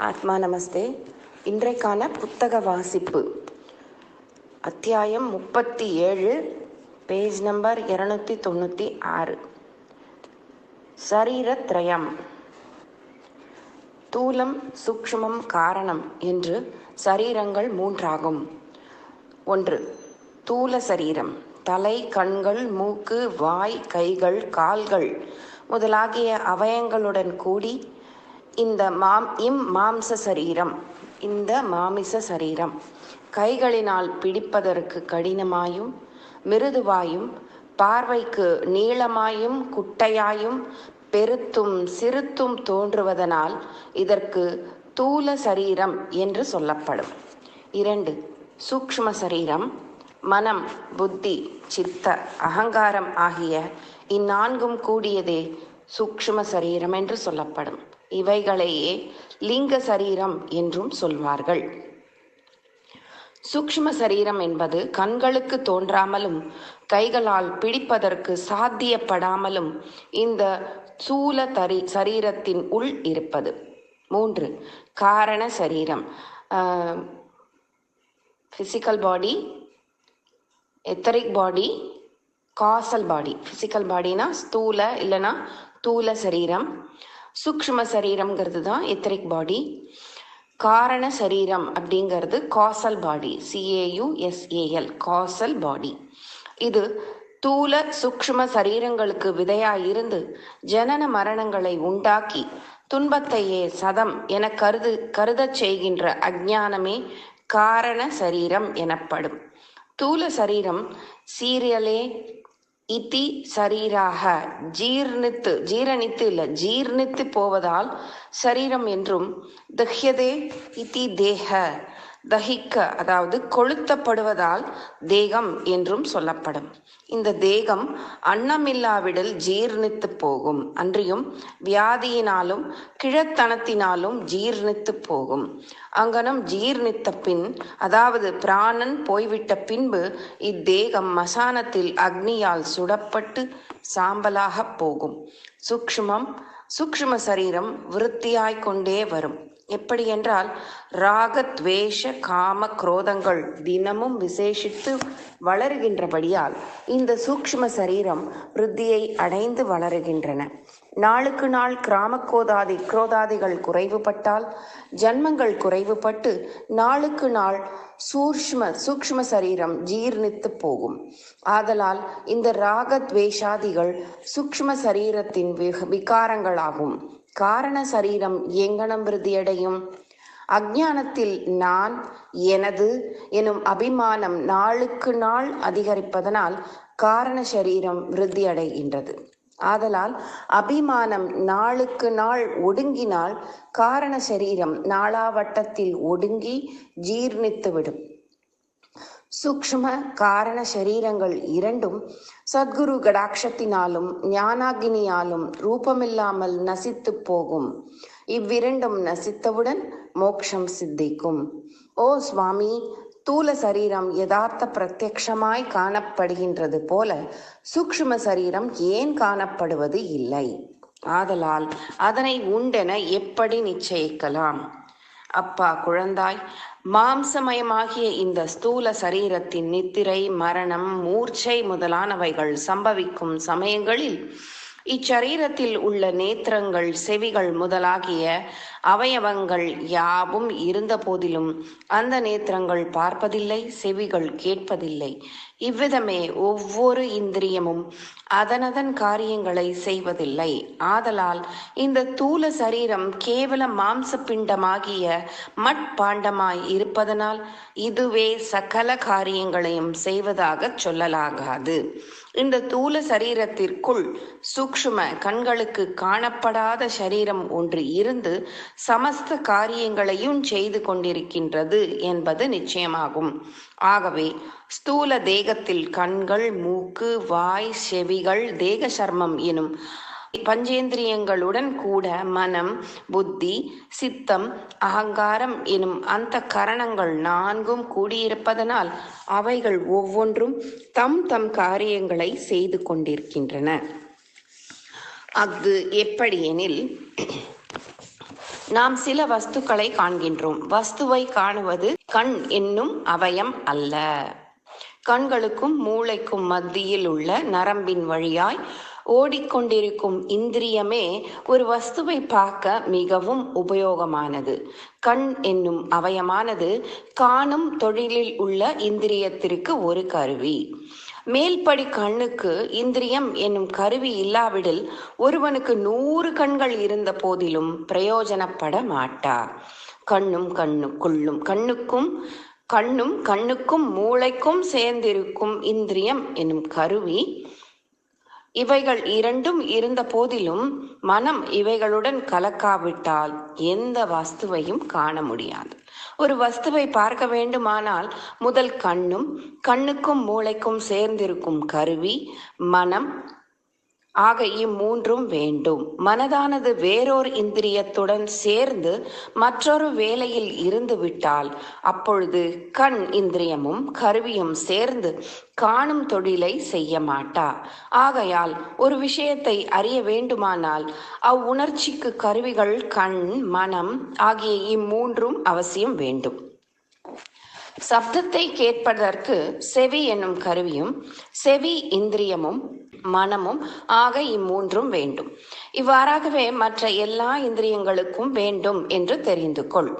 ஆத்மா நமஸ்தே. இன்றைக்கான புத்தக வாசிப்பு. அத்தியாயம் முப்பத்தி ஏழு பேஜ் நம்பர் இருநூத்தி தொண்ணூற்றி ஆறு. சரீரத்ரயம். தூலம் சூக்ஷ்மம் காரணம் என்று சரீரங்கள் மூன்றாகும். ஒன்று தூல சரீரம். தலை கண்கள் மூக்கு வாய் கைகள் கால்கள் முதலாகிய அவயங்களுடன் கூடி இந்த மாம் இம் மாம்ச சரீரம் இந்த மாமிச சரீரம் கைகளினால் பிடிப்பதற்கு கடினமாயும் மிருதுவாயும் பார்வைக்கு நீளமாயும் குட்டையாயும் பெருத்தும் சிறுத்தும் தோன்றுவதனால் இதற்கு தூல சரீரம் என்று சொல்லப்படும். இரண்டு சூக்ஷ்ம சரீரம் மனம் புத்தி சித்த அகங்காரம் ஆகிய இந்நான்கும் கூடியதே சூக்ஷ்ம சரீரம் என்று சொல்லப்படும். இவைகளையே லிங்க சரீரம் என்றும் சொல்வார்கள். சூக்ஷ்ம சரீரம் என்பது கண்களுக்கு தோன்றாமலும் கைகளால் பிடிப்பதற்கு சாத்தியப்படாமலும் இந்த சூல தரி சரீரத்தின் உள் இருப்பது. மூன்று காரண சரீரம். Physical body etheric body causal body physical பாடினா ஸ்தூல இல்லைன்னா தூல சரீரம். சூக்ம சரீரம்ங்கிறது தான் எத்தரிக் பாடி காரண சரீரம் அப்படிங்கிறது காசல் பாடி சிஏயுஎஸ்ஏஎல் காசல் பாடி இது தூல சூக்ம சரீரங்களுக்கு விதையா இருந்து ஜனன மரணங்களை உண்டாக்கி துன்பத்தையே சதம் என கருது கருதச் செய்கின்ற அஜானமே காரண சரீரம் எனப்படும். தூல சரீரம் சீரியலே இத்தி சரீராக. ஜீர்ணித்து ஜீரணித்து இல்லை ஜீர்ணித்து போவதால் சரீரம் என்றும் தஹ்யதே இத்தி தேக தகிக்க அதாவது கொளுத்தப்படுவதால் தேகம் என்றும் சொல்லப்படும். இந்த தேகம் அன்னமில்லாவிடல் ஜீர்ணித்து போகும். அன்றியும் வியாதியினாலும் கிழத்தனத்தினாலும் ஜீர்ணித்து போகும். அங்கனம் ஜீர்ணித்த பின் அதாவது பிராணன் போய்விட்ட பின்பு இத்தேகம் மசானத்தில் அக்னியால் சுடப்பட்டு சாம்பலாக போகும். சூக்ஷ்மம் சூக்ஷ்ம சரீரம் விருத்தியாய் கொண்டே வரும். எப்படி என்றால் ராக துவேஷ காம குரோதங்கள் தினமும் விசேஷித்து வளருகின்றபடியால் இந்த சூக்ஷ்ம சரீரம் விருத்தியை அடைந்து வளருகின்றன. நாளுக்கு நாள் கிராமக்கோதாதி குரோதாதிகள் குறைவுபட்டால் ஜன்மங்கள் குறைவுபட்டு நாளுக்கு நாள் சூக்ஷ்ம சூக்ஷ்ம சரீரம் ஜீர்ணித்து போகும். ஆதலால் இந்த ராகத்வேஷாதிகள் சூக்ஷ்ம சரீரத்தின் விகாரங்களாகும். காரண சரீரம் எங்கனம் விருதியடையும் அஜானத்தில் நான் எனது எனும் அபிமானம் நாளுக்கு நாள் அதிகரிப்பதனால் காரண சரீரம் விருத்தியடைகின்றது. ஆதலால் அபிமானம் நாளுக்கு நாள் ஒடுங்கினால் காரண சரீரம் நாளாவட்டத்தில் ஒடுங்கி ஜீர்ணித்துவிடும். சூக்ஷ்ம காரண சரீரங்கள் இரண்டும் சத்குரு கடாட்சத்தினாலும் ஞானாகினியாலும் ரூபமில்லாமல் நசித்து போகும். இவ்விரண்டும் நசித்தவுடன் மோக்ஷம் சித்திக்கும். ஓ சுவாமி ஸ்தூல சரீரம் யதார்த்த பிரத்யக்ஷமாய் காணப்படுகின்றது போல சூக்ஷ்ம சரீரம் ஏன் காணப்படுவது இல்லை? ஆதலால் அதனை உண்டென எப்படி நிச்சயிக்கலாம்? அப்பா குழந்தாய் மாம்சமயமாகிய இந்த ஸ்தூல சரீரத்தின் நித்திரை மரணம் மூர்ச்சை முதலானவைகள் சம்பவிக்கும் சமயங்களில் இச்சரீரத்தில் உள்ள நேத்திரங்கள் செவிகள் முதலாகிய அவயவங்கள் யாவும் இருந்த போதிலும் அந்த நேத்திரங்கள் பார்ப்பதில்லை செவிகள் கேட்பதில்லை. இவ்விதமே ஒவ்வொரு இந்திரியமும் அதனதன் காரியங்களை செய்வதில்லை. ஆதலால் இந்த தூல சரீரம் கேவல மாம்ச பிண்டமாகிய மட்பாண்டமாய் இருப்பதனால் இதுவே சகல காரியங்களையும் செய்வதாக சொல்லலாகாது. இந்த தூல சரீரத்திற்குள் சூக்ஷ்ம கண்களுக்கு காணப்படாத சரீரம் ஒன்று இருந்து சமஸ்த காரியங்களையும் செய்து கொண்டிருக்கின்றது என்பது நிச்சயமாகும். ஆகவே ஸ்தூல தேகத்தில் கண்கள் மூக்கு வாய் செவிகள் தேக சர்மம் எனும் பஞ்சேந்திரியங்களுடன் கூட மனம் புத்தி சித்தம் அகங்காரம் எனும் அந்த கரணங்கள் நான்கும் கூடியிருப்பதனால் அவைகள் ஒவ்வொன்றும் தம் தம் காரியங்களை செய்து கொண்டிருக்கின்றன. அஃது எப்படியெனில் நாம் சில வஸ்துக்களை காண்கின்றோம். வஸ்துவை காணுவது கண் என்னும் அவயம் அல்ல. கண்களுக்கும் மூளைக்கும் மத்தியில் உள்ள நரம்பின் வழியாய் ஓடிக்கொண்டிருக்கும் இந்திரியமே ஒரு வஸ்துவை பார்க்க மிகவும் உபயோகமானது. கண் என்னும் அவயமானது காணும் தொழிலில் உள்ள இந்திரியத்திற்கு ஒரு கருவி. மேல்படி கண்ணுக்கு இந்திரியம் என்னும் கருவி இல்லாவிடில் ஒருவனுக்கு நூறு கண்கள் இருந்த போதிலும் பிரயோஜனப்பட மாட்டார் கண்ணும் கண்ணுக்குள்ளும் கண்ணுக்கும் கண்ணும் கண்ணுக்கும் மூளைக்கும் சேர்ந்திருக்கும் இந்திரியம் என்னும் கருவி. இவைகள் இரண்டும் இருந்த போதிலும் மனம் இவைகளுடன் கலக்காவிட்டால் எந்த வஸ்துவையும் காண முடியாது. ஒரு வஸ்துவை பார்க்க வேண்டுமானால் முதல் கண்ணும் கண்ணுக்கும் மூளைக்கும் சேர்ந்திருக்கும் கருவி மனம் ஆக இம்மூன்றும் வேண்டும். மனதானது வேறொரு இந்திரியத்துடன் சேர்ந்து மற்றொரு வேலையில் இருந்துவிட்டால் அப்பொழுது கண் இந்திரியமும் கருவியும் சேர்ந்து காணும் தொழிலை செய்ய மாட்டா. ஆகையால் ஒரு விஷயத்தை அறிய வேண்டுமானால் அவ்வுணர்ச்சிக்கு கருவிகள் கண் மனம் ஆகிய இம்மூன்றும் அவசியம் வேண்டும். சப்தத்தை கேட்பதற்கு செவி என்னும் கருவியும் செவி இந்திரியமும் மனமும் ஆக இம்மூன்றும் வேண்டும். இவ்வாறாகவே மற்ற எல்லா இந்திரியங்களுக்கும் வேண்டும் என்று தெரிந்து கொள்.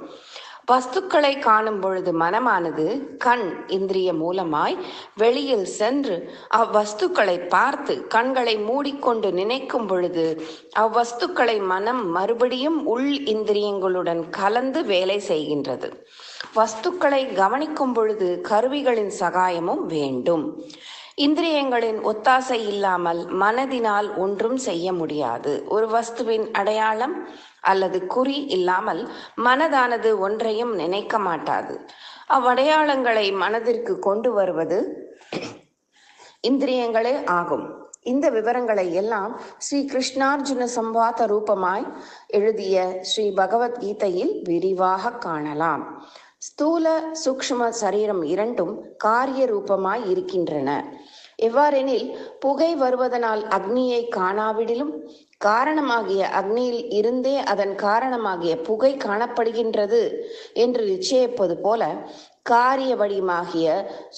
வஸ்துக்களை காணும் பொழுது மனமானது கண் இந்திரிய மூலமாய் வெளியில் சென்று அவ்வஸ்துக்களை பார்த்து கண்களை மூடிக்கொண்டு நினைக்கும் பொழுது அவ்வஸ்துக்களை மனம் மறுபடியும் உள் இந்திரியங்களுடன் கலந்து வேலை செய்கின்றது. வஸ்துக்களை கவனிக்கும் பொழுது கருவிகளின் சகாயமும் வேண்டும். இந்திரியங்களின் ஒத்தாசை இல்லாமல் மனதினால் ஒன்றும் செய்ய முடியாது. ஒரு வஸ்துவின் அடையாளம் அல்லது குறி இல்லாமல் மனதானது ஒன்றையும் நினைக்க மாட்டாது. அவ்வடையாளங்களை மனதிற்கு கொண்டு வருவது இந்திரியங்களே ஆகும். இந்த விவரங்களை எல்லாம் ஸ்ரீ கிருஷ்ணார்ஜுன சம்பாத ரூபமாய் எழுதிய ஸ்ரீ பகவத்கீதையில் விரிவாக காணலாம். ஸ்தூல சூக்ஷ்ம சரீரம் இரண்டும் காரிய ரூபமாய் இருக்கின்றன. எவ்வாறெனில் புகை வருவதனால் அக்னியை காணாவிடிலும் காரணமாகிய அக்னியில் இருந்தே அதன் காரணமாகிய புகை காணப்படுகின்றது என்று நிச்சயிப்பது போல காரிய வடிவமாகிய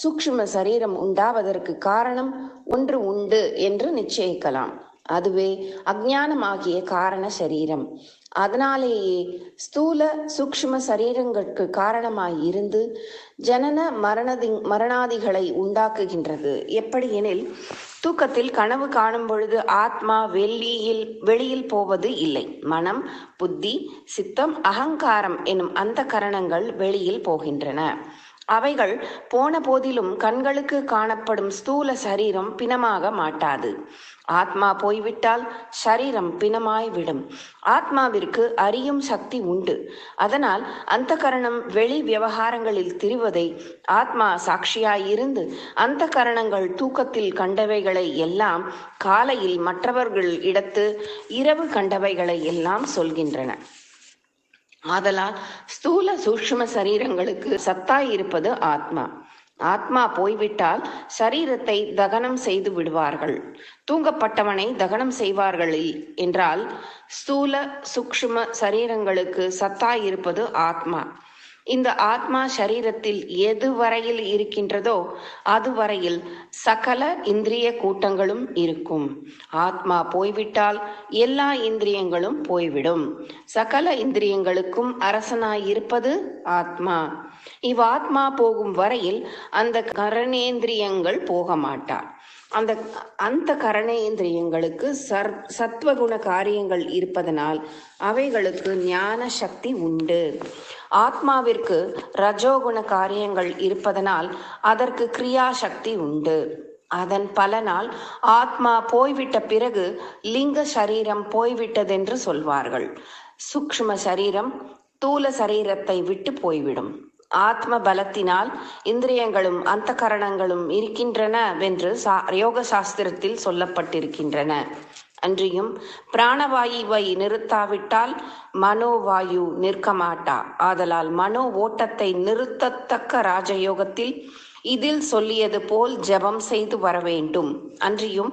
சூக்ஷ்ம சரீரம் உண்டாவதற்கு காரணம் ஒன்று உண்டு என்று நிச்சயிக்கலாம். அதுவே அஜானமாகிய காரண சரீரம். அதனாலேயே ஸ்தூல சூக்ஷ்ம சரீரங்களுக்கு காரணமாய் இருந்து ஜனன மரணதி மரணாதிகளை உண்டாக்குகின்றது. எப்படி எனில் தூக்கத்தில் கனவு காணும் பொழுது ஆத்மா வெளியில் வெளியில் போவது இல்லை. மனம் புத்தி சித்தம் அகங்காரம் எனும் அந்த கரணங்கள் வெளியில் போகின்றன. அவைகள் போன போதிலும் கண்களுக்கு காணப்படும் ஸ்தூல சரீரம் பிணமாக மாட்டாது. ஆத்மா போய்விட்டால் சரீரம் பிணமாய் விடும். ஆத்மாவிற்கு அறியும் சக்தி உண்டு. அதனால் அந்த கரணம் வெளி விவகாரங்களில் திரிவதை ஆத்மா சாட்சியாயிருந்து அந்த கரணங்கள் தூக்கத்தில் கண்டவைகளை எல்லாம் காலையில் மற்றவர்கள் இடத்து இரவு கண்டவைகளை எல்லாம் சொல்கின்றன. ஆதலால் ஸ்தூல சூக்ஷ்ம சரீரங்களுக்கு சத்தாய் இருப்பது ஆத்மா. ஆத்மா போய்விட்டால் சரீரத்தை தகனம் செய்து விடுவார்கள். தூங்கப்பட்டவனை தகனம் செய்வார்கள் என்றால் ஸ்தூல சூக்ஷ்ம சரீரங்களுக்கு சத்தாய் இருப்பது ஆத்மா. இந்த ஆத்மா சரீரத்தில் எது வரையில் இருக்கின்றதோ அது வரையில் சகல இந்திரிய கூட்டங்களும் இருக்கும். ஆத்மா போய்விட்டால் எல்லா இந்திரியங்களும் போய்விடும். சகல இந்திரியங்களுக்கும் அரசனாயிருப்பது ஆத்மா. இவ் ஆத்மா போகும் வரையில் அந்த கரணேந்திரியங்கள் போக மாட்டார் அந்த அந்த கரணேந்திரியங்களுக்கு சர் சத்வகுண காரியங்கள் இருப்பதனால் அவைகளுக்கு ஞான சக்தி உண்டு. ஆத்மாவிற்கு ரஜோகுண காரியங்கள் இருப்பதனால் அதற்கு கிரியா சக்தி உண்டு. அதன் பலனால் ஆத்மா போய்விட்ட பிறகு லிங்க சரீரம் போய்விட்டதென்று சொல்வார்கள். சூக்ஷ்ம சரீரம் தூல சரீரத்தை விட்டு போய்விடும். ஆத்ம பலத்தினால் இந்திரியங்களும் அந்த கரணங்களும் இருக்கின்றனவென்று சா யோக சாஸ்திரத்தில் சொல்லப்பட்டிருக்கின்றன. அன்றியும் பிராணவாயுவை நிறுத்தாவிட்டால் மனோவாயு நிற்க மாட்டா ஆதலால் மனோ ஓட்டத்தை நிறுத்தத்தக்க ராஜயோகத்தில் இதில் சொல்லியது போல் ஜெபம் செய்து வர வேண்டும். அன்றியும்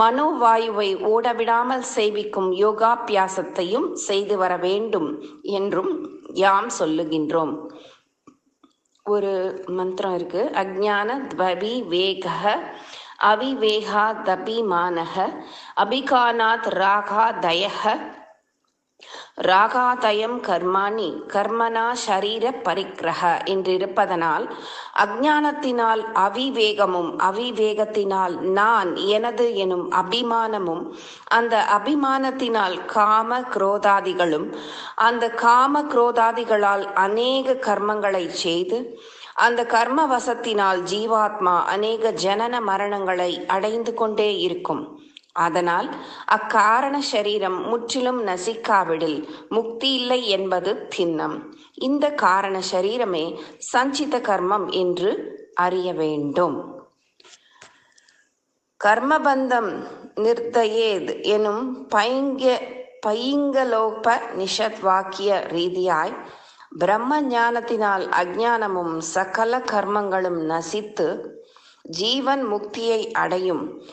மனோவாயுவை ஓடவிடாமல் சேவிக்கும் யோகாபியாசத்தையும் செய்து வர வேண்டும் என்றும் யாம் சொல்லுகின்றோம். ஒரு மந்திரம் இருக்கு. அஜான துவபி வேக அவிவேகா தபிமானக அபிகானாத் ராகா தயக ராகாதயம் கர்மாணி கர்மனா ஷரீர பரிக்கிரக என்றிருப்பதனால் அஜானத்தினால் அவிவேகமும் அவிவேகத்தினால் நான் எனது எனும் அபிமானமும் அந்த அபிமானத்தினால் காம குரோதாதிகளும் அந்த காம குரோதாதிகளால் அநேக கர்மங்களை செய்து அந்த கர்ம வசத்தினால் ஜீவாத்மா அநேக ஜனன மரணங்களை அடைந்து கொண்டே இருக்கும். அதனால் அக்காரண சரீரம் முற்றிலும் நசிக்காவிடில் முக்தி இல்லை என்பது திண்ணம். இந்த காரண சரீரமே சஞ்சித கர்மம் என்று அறிய வேண்டும். கர்மபந்தம் நிர்தயேத் எனும் பைங்க பைங்கலோப நிஷத் வாக்கிய ரீதியாய் பிரம்ம ஞானத்தினால் அஜ்ஞானமும் சகல கர்மங்களும் நசித்து ஜீவன் முக்தியை அடையும்